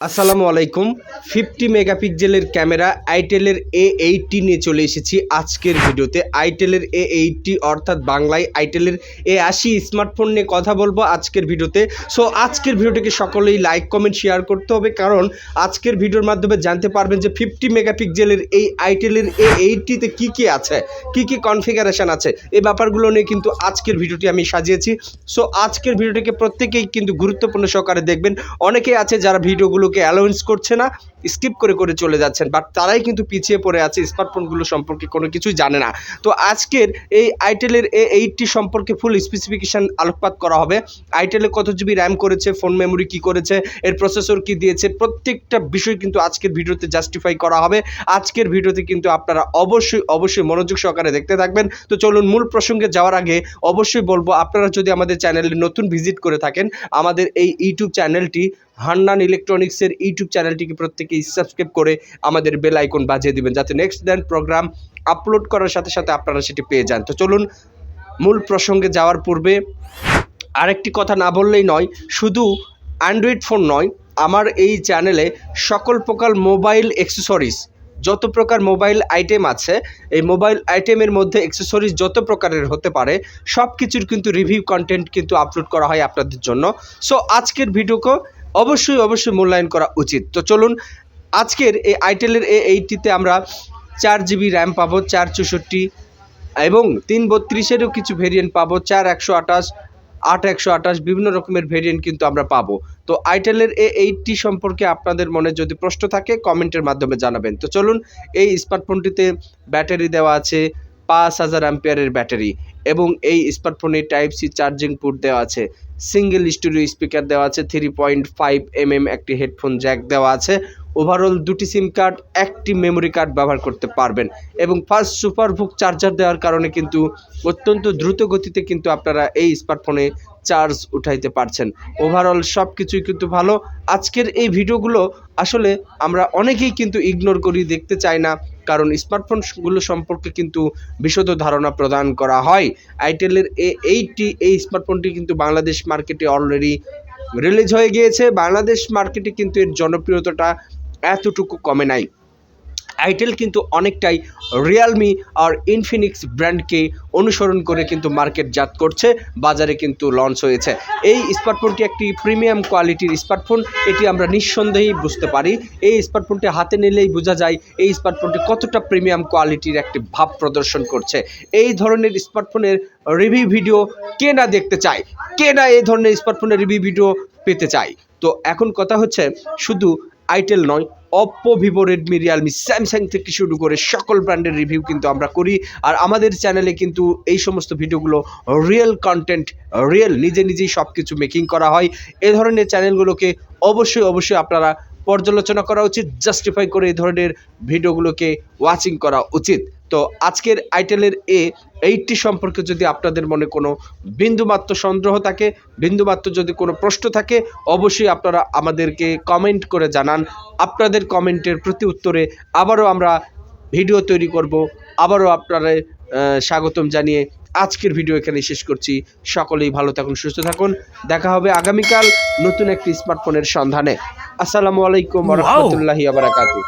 আসসালামু আলাইকুম। ফিফটি মেগাপিক্সেলের ক্যামেরা আইটেলের এ এইটটি নিয়ে চলে এসেছি আজকের ভিডিওতে। আইটেলের এ এইটটি অর্থাৎ বাংলায় আইটেলের এ আশি স্মার্টফোন নিয়ে কথা বলব আজকের ভিডিওতে। সো আজকের ভিডিওটিকে সকলেই লাইক কমেন্ট শেয়ার করতে হবে কারণ আজকের ভিডিওর মাধ্যমে জানতে পারবেন যে ফিফটি মেগাপিক্সেলের এই আইটেলের এ এইটটিতে কী কী আছে, কী কী কনফিগারেশন আছে। এই ব্যাপারগুলো নিয়ে কিন্তু আজকের ভিডিওটি আমি সাজিয়েছি। সো আজকের ভিডিওটিকে প্রত্যেকেই কিন্তু গুরুত্বপূর্ণ সহকারে দেখবেন। অনেকেই আছে যারা ভিডিওগুলোকে অ্যালাউন্স করছে না। স্কিপ করে করে চলে যাচ্ছেন বাট তারাই কিন্তু পিছিয়ে পড়ে আছে স্মার্টফোনগুলো সম্পর্কে কোনো কিছুই জানে না। তো আজকের এই আইটেলের এ এইটটি সম্পর্কে ফুল স্পেসিফিকেশান আলোকপাত করা হবে। আইটেলে কত জিবি র্যাম করেছে ফোন মেমোরি কি করেছে, এর প্রসেসর কি দিয়েছে, প্রত্যেকটা বিষয় কিন্তু আজকের ভিডিওতে জাস্টিফাই করা হবে। আজকের ভিডিওতে কিন্তু আপনারা অবশ্যই অবশ্যই মনোযোগ সহকারে দেখতে থাকবেন। তো চলুন, মূল প্রসঙ্গে যাওয়ার আগে অবশ্যই বলব, আপনারা যদি আমাদের চ্যানেলে নতুন ভিজিট করে থাকেন, আমাদের এই ইউটিউব চ্যানেলটি হান্নান ইলেকট্রনিক্সের ইউটিউব চ্যানেলটিকে প্রত্যেকেই সাবস্ক্রাইব করে আমাদের বেল আইকন বাজিয়ে দিবেন, যাতে নেক্সট দেন প্রোগ্রাম আপলোড করার সাথে সাথে আপনারা সেটি পেয়ে যান। তো চলুন, মূল প্রসঙ্গে যাওয়ার পূর্বে আরেকটি কথা না বললেই নয়, শুধু অ্যান্ড্রয়েড ফোন নয়, আমার এই চ্যানেলে সকল প্রকার মোবাইল অ্যাক্সেসরিজ যত প্রকার মোবাইল আইটেম আছে, এই মোবাইল আইটেমের মধ্যে অ্যাক্সেসরিজ যত প্রকারের হতে পারে সব কিছুর কিন্তু রিভিউ কন্টেন্ট কিন্তু আপলোড করা হয় আপনাদের জন্য। সো আজকের ভিডিওকে অবশ্যই অবশ্যই মূল্যায়ন করা উচিত। তো চলুন আজকের এই আইটেলের এ এইটিতে আমরা চার জিবি র্যাম পাবো, চার চৌষট্টি এবং তিন বত্রিশেরও কিছু ভেরিয়েন্ট পাবো, চার একশো আঠাশ, আট একশো আঠাশ, বিভিন্ন রকমের ভেরিয়েন্ট কিন্তু আমরা পাবো। তো আইটেলের এ এইটটি সম্পর্কে আপনাদের মনে যদি প্রশ্ন থাকে, কমেন্টের মাধ্যমে জানাবেন। তো চলুন, এই স্মার্টফোনটিতে ব্যাটারি দেওয়া আছে, পাঁচ হাজার অ্যাম্পিয়ারের ব্যাটারি এবং এই স্মার্টফোনে টাইপ সি চার্জিং পোর্ট দেওয়া আছে সিঙ্গেল স্টুডিও স্পিকার দেওয়া আছে three point five M M একটি হেডফোন জ্যাক দেওয়া আছে। ওভারঅল দুটি সিম কার্ড একটি মেমোরি কার্ড ব্যবহার করতে পারবেন এবং ফার্স্ট সুপারবুক চার্জার দেওয়ার কারণে কিন্তু অত্যন্ত দ্রুত গতিতে কিন্তু আপনারা এই স্মার্টফোনে চার্জ উঠাইতে পারছেন। ওভারঅল সব কিছুই কিন্তু ভালো। আজকের এই ভিডিওগুলো আসলে আমরা অনেকেই কিন্তু ইগনোর করি, দেখতে চাই না, কারণ স্মার্টফোনগুলো সম্পর্কে কিন্তু বিশদ ধারণা প্রদান করা হয়। আইটেলের এ এইটটি, এই স্মার্টফোনটি কিন্তু বাংলাদেশ মার্কেটে অলরেডি রিলিজ হয়ে গিয়েছে। বাংলাদেশ মার্কেটে কিন্তু এর জনপ্রিয়তাটা এতটুকু কমে নাই। আইটেল কিন্তু অনেকটাই রিয়ালমি আর ইনফিনিক্স ব্র্যান্ডকে অনুসরণ করে কিন্তু মার্কেটজাত করছে, বাজারে কিন্তু লঞ্চ হয়েছে। এই স্মার্টফোনটি একটি প্রিমিয়াম কোয়ালিটির স্মার্টফোন এটি আমরা নিঃসন্দেহেই বুঝতে পারি। এই স্মার্টফোনটি হাতে নিলেই বোঝা যায়, এই স্মার্টফোনটি কতটা প্রিমিয়াম কোয়ালিটির একটি ভাব প্রদর্শন করছে। এই ধরনের স্মার্টফোনের রিভিউ ভিডিও কে না দেখতে চায়? কে না এই ধরনের স্মার্টফোনের রিভিউ ভিডিও পেতে চায়? তো এখন কথা হচ্ছে, শুধু আইটেল নয় Oppo Vivo Redmi Realme Samsung থেকে শুরু করে সকল ব্র্যান্ডের রিভিউ কিন্তু আমরা করি। আর আমাদের চ্যানেলে কিন্তু এই সমস্ত ভিডিওগুলো রিয়েল কন্টেন্ট রিয়েল নিজে নিজেই সব কিছু মেকিং করা হয়। এ ধরনের চ্যানেলগুলোকে অবশ্যই অবশ্যই আপনারা পর্যালোচনা করা উচিত জাস্টিফাই করে এই ধরনের ভিডিওগুলোকে ওয়াচিং করা উচিত। তো আজকের আইটেলের এ এইটটি সম্পর্কে যদি আপনাদের মনে কোনো বিন্দুমাত্র সন্দেহ থাকে বিন্দুমাত্র যদি কোনো প্রশ্ন থাকে অবশ্যই আপনারা আমাদেরকে কমেন্ট করে জানান। আপনাদের কমেন্টের প্রতি উত্তরে আবারও আমরা ভিডিও তৈরি করব। আবারও আপনারা স্বাগতম জানিয়ে আজকের ভিডিও এখানে শেষ করছি। সকলেই ভালো থাকুন সুস্থ থাকুন। দেখা হবে আগামীকাল নতুন একটি স্মার্টফোনের সন্ধানে। আসসালামু আলাইকুম রহমতুল্লাহি আবরাকাতু